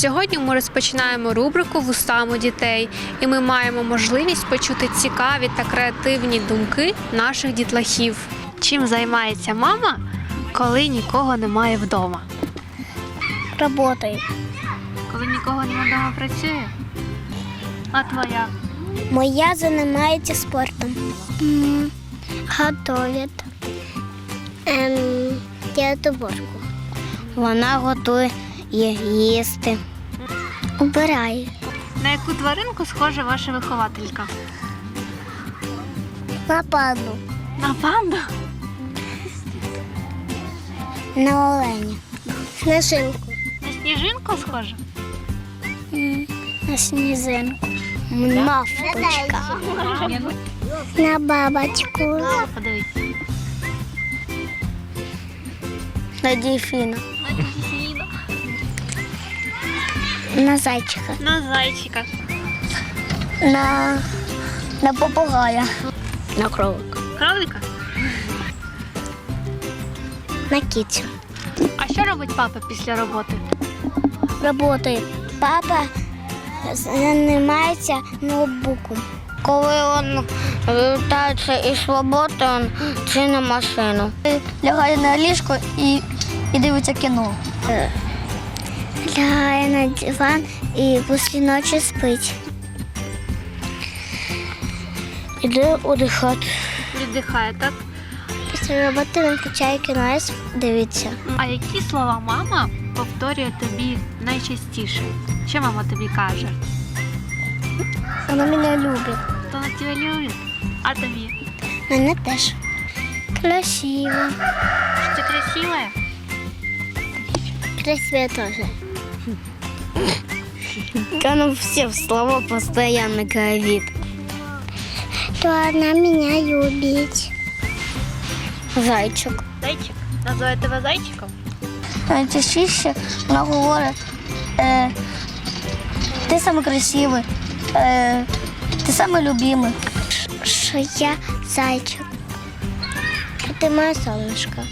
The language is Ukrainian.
Сьогодні ми розпочинаємо рубрику Вустами дітей, і ми маємо можливість почути цікаві та креативні думки наших дітлахів. Чим займається мама, коли нікого немає вдома? Работаю. Коли нікого немає вдома працює? А твоя? Моя занимается спортом. Готовит. Ем, делает уборку. Вона готує їсти. Убирає. На яку тваринку схожа ваша вихователька? На панду. На панду? На оленя. Снежинку. На сніжинку схожа? На снежинку. Мавпочка. На бабочку. Подивіться. На дельфина. На дельфіна. На зайчика. На зайчика. На, на попугая. На кролика. Кролика? На кицю. А що робить папа після роботи? Работает. Папа занимается ноутбуком. Коли він вертається із роботи, він чинить машину. лягає на ліжко і, і дивиться кіно. Лягає на диван і після ночі спить. Іде удихати. Віддихає, так? Після роботи він включає кіно і дивиться. А які слова мама повторює тобі найчастіше? Що мама тобі каже? Вона мене любить. Хто на тебе любить? А тобі? Мене теж. Красиво. Що ти красива? Красиво теж. Она все в слова постоянно говорит. То она меня любит. Зайчик. Зайчик? Називає тебе зайчиком? Найчастіше вона говорить, е, ти саме красивий, е, ти саме любимий. Що я зайчик. Що ти моє сонечко.